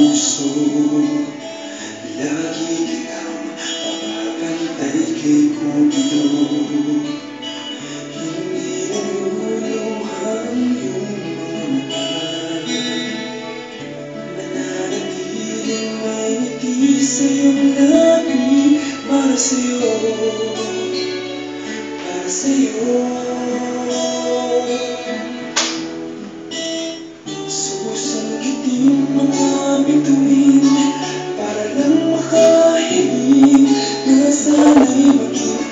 puso Lagi kitang papagalitan kay Cupido Hindi naluluhan yung mga mata Nananatiling may ngiti sa iyong labi Para sa'yo Para sa'yo. me. Essa é a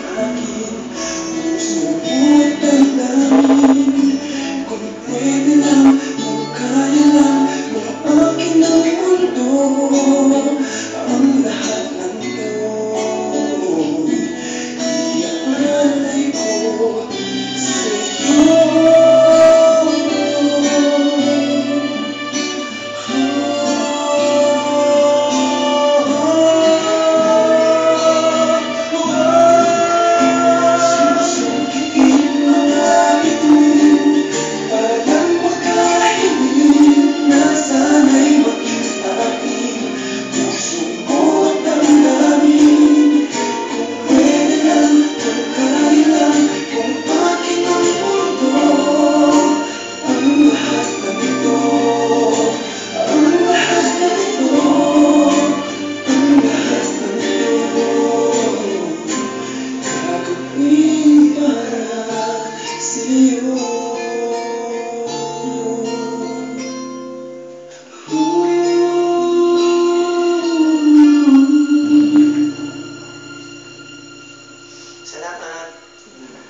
Salamat!